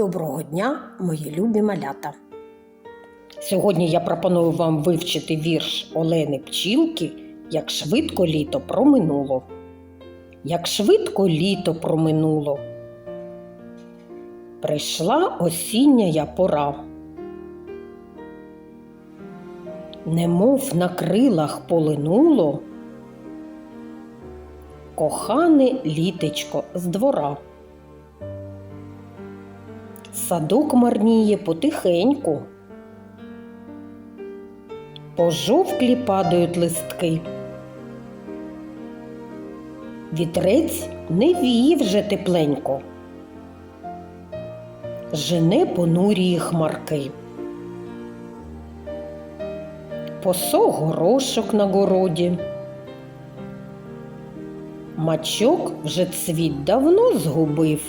Доброго дня, мої любі малята! Сьогодні я пропоную вам вивчити вірш Олени Пчілки Як швидко літо проминуло. Як швидко літо проминуло. Прийшла осіння пора. Немов на крилах полинуло, кохане літечко з двора. Садок марніє потихеньку. Пожовклі падають листки. Вітрець не віє вже тепленько. Жене понурії хмарки. Посох горошок на городі. Мачок вже цвіт давно згубив.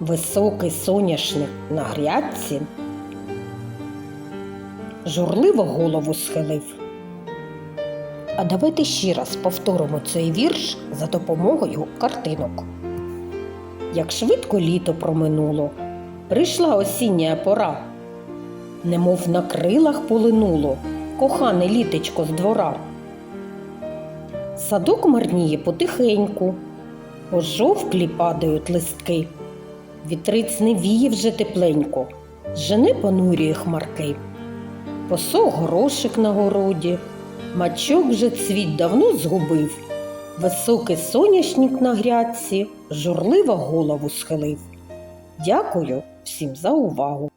Високий соняшник на грядці журливо голову схилив. А давайте ще раз повторимо цей вірш за допомогою картинок. Як швидко літо проминуло, прийшла осіння пора, немов на крилах полинуло, кохане літечко з двора. Садок марніє потихеньку, пожовклі падають листки. Вітриць не віє вже тепленько, жене понурює хмарки. Посох горошик на городі, мачок вже цвіт давно згубив. Високий соняшник на грядці журливо голову схилив. Дякую всім за увагу!